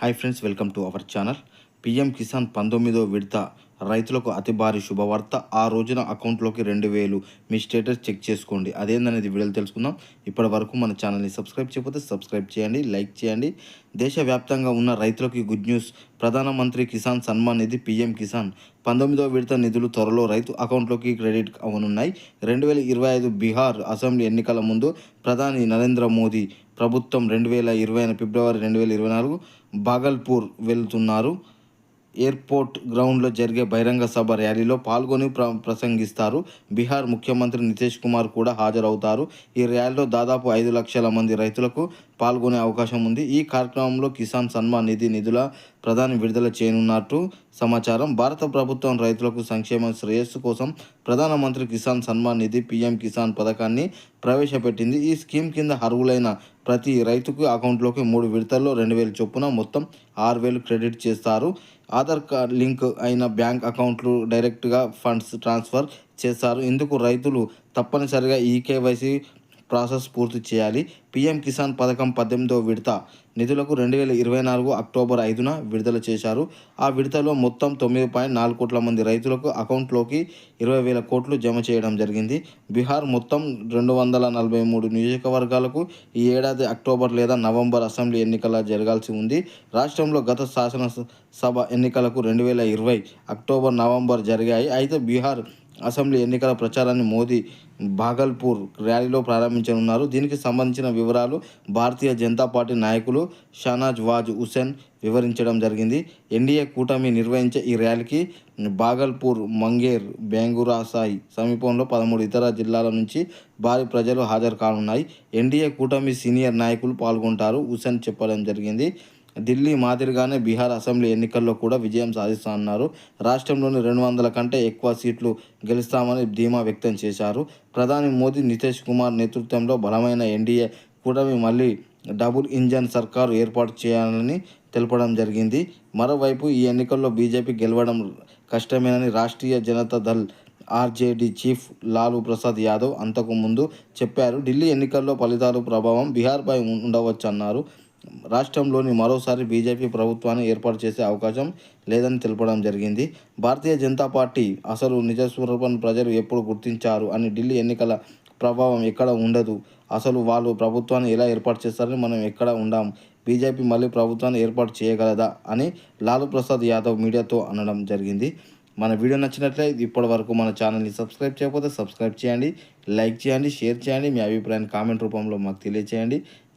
Hi friends welcome to our channel PM Kisan పంతొమ్మిదో విడత రైతులకు అతి భారీ శుభవార్త. ఆ రోజున అకౌంట్లోకి రెండు వేలు. మీ స్టేటస్ చెక్ చేసుకోండి. అదేందనేది వీడియోలు తెలుసుకుందాం. ఇప్పటి వరకు మన ఛానల్ని సబ్స్క్రైబ్ చేయకపోతే సబ్స్క్రైబ్ చేయండి లైక్ చేయండి. దేశవ్యాప్తంగా ఉన్న రైతులకు good news. Pradhan Mantri Kisan Samman Nidhi PM Kisan. పంతొమ్మిదో విడత నిధులు త్వరలో రైతు అకౌంట్లోకి క్రెడిట్ అవనున్నాయి రెండు వేల ఇరవై ఐదు బీహార్ అసెంబ్లీ ఎన్నికల ముందు ప్రధాని నరేంద్ర మోదీ ప్రభుత్వం రెండు వేల ఇరవై ఫిబ్రవరి రెండు వేల ఇరవై నాలుగు భాగల్పూర్ వెళ్తున్నారు. ఎయిర్పోర్ట్ గ్రౌండ్లో జరిగే బహిరంగ సభ ర్యాలీలో పాల్గొని ప్ర ప్రసంగిస్తారు. బీహార్ ముఖ్యమంత్రి నితీష్ కుమార్ కూడా హాజరవుతారు. ఈ ర్యాలీలో దాదాపు ఐదు లక్షల మంది రైతులకు పాల్గొనే అవకాశం ఉంది. ఈ కార్యక్రమంలో కిసాన్ సన్మాన్ నిధి నిధుల ప్రధాని విడుదల చేయనున్నట్టు సమాచారం. భారత ప్రభుత్వం రైతులకు సంక్షేమ శ్రేయస్సు కోసం ప్రధానమంత్రి కిసాన్ సన్మాన్ నిధి పిఎం కిసాన్ పథకాన్ని ప్రవేశపెట్టింది. ఈ స్కీమ్ కింద అర్హులైన ప్రతి రైతుకు అకౌంట్లోకి మూడు విడతల్లో రెండు వేలు చొప్పున మొత్తం ఆరు వేలు క్రెడిట్ చేస్తారు. ఆధార్ కార్డ్ లింక్ అయిన బ్యాంక్ అకౌంట్లు డైరెక్ట్గా ఫండ్స్ ట్రాన్స్ఫర్ చేస్తారు. ఇందుకు రైతులు తప్పనిసరిగా ఈ కేవైసీ ప్రాసెస్ పూర్తి చేయాలి. పీఎం కిసాన్ పథకం పద్దెనిమిదో విడత నిధులకు రెండు వేల ఇరవై నాలుగు అక్టోబర్ ఐదున విడుదల చేశారు. ఆ విడతలో మొత్తం తొమ్మిది పాయింట్ నాలుగు కోట్ల మంది రైతులకు అకౌంట్లోకి ఇరవై వేల కోట్లు జమ చేయడం జరిగింది. బీహార్ మొత్తం రెండు వందల నలభై మూడు నియోజకవర్గాలకు ఈ ఏడాది అక్టోబర్ లేదా నవంబర్ అసెంబ్లీ ఎన్నికల జరగాల్సి ఉంది. రాష్ట్రంలో గత శాసనసభ ఎన్నికలకు రెండు వేల ఇరవై అక్టోబర్ నవంబర్ జరిగాయి. అయితే బీహార్ అసెంబ్లీ ఎన్నికల ప్రచారాన్ని మోదీ భాగల్పూర్ ర్యాలీలో ప్రారంభించనున్నారు. దీనికి సంబంధించిన వివరాలు భారతీయ జనతా పార్టీ నాయకులు షానాజ్ వాజ్ హుసేన్ వివరించడం జరిగింది. ఎన్డీఏ కూటమి నిర్వహించే ఈ ర్యాలీకి భాగల్పూర్ మంగేర్ బెంగురాసాయి సమీపంలో పదమూడు ఇతర జిల్లాల నుంచి భారీ ప్రజలు హాజరు కానున్నాయి. ఎన్డీఏ కూటమి సీనియర్ నాయకులు పాల్గొంటారు. హుసేన్ చెప్పడం జరిగింది. ఢిల్లీ మాదిరిగానే బీహార్ అసెంబ్లీ ఎన్నికల్లో కూడా విజయం సాధిస్తామన్నారు రాష్ట్రంలోని రెండు వందల కంటే ఎక్కువ సీట్లు గెలుస్తామని ధీమా వ్యక్తం చేశారు. ప్రధాని మోదీ నితీష్ కుమార్ నేతృత్వంలో బలమైన ఎన్డీఏ కూటమి మళ్ళీ డబుల్ ఇంజన్ సర్కారు ఏర్పాటు చేయాలని తెలపడం జరిగింది. మరోవైపు ఈ ఎన్నికల్లో బీజేపీ గెలవడం కష్టమేనని రాష్ట్రీయ జనతా దళ్ ఆర్జేడీ చీఫ్ లాలూ ప్రసాద్ యాదవ్ అంతకు ముందు చెప్పారు. ఢిల్లీ ఎన్నికల్లో ఫలితాలు ప్రభావం బీహార్పై ఉండవచ్చన్నారు. రాష్ట్రంలోని మరోసారి బీజేపీ ప్రభుత్వాన్ని ఏర్పాటు చేసే అవకాశం లేదని తెలపడం జరిగింది. భారతీయ జనతా పార్టీ అసలు నిజస్వరూపం ప్రజలు ఎప్పుడు గుర్తించారు అని ఢిల్లీ ఎన్నికల ప్రభావం ఎక్కడ ఉండదు? అసలు వాళ్ళు ప్రభుత్వాన్ని ఎలా ఏర్పాటు చేస్తారని మనం ఎక్కడ ఉండాం? బీజేపీ మళ్ళీ ప్రభుత్వాన్ని ఏర్పాటు చేయగలదా? అని లాలూ ప్రసాద్ యాదవ్ మీడియాతో అనడం జరిగింది. మన వీడియో నచ్చినట్లయితే ఇప్పటి వరకు మన ఛానల్ని సబ్స్క్రైబ్ చేయకపోతే సబ్స్క్రైబ్ చేయండి లైక్ చేయండి షేర్ చేయండి. మీ అభిప్రాయాన్ని కామెంట్ రూపంలో మాకు తెలియచేయండి.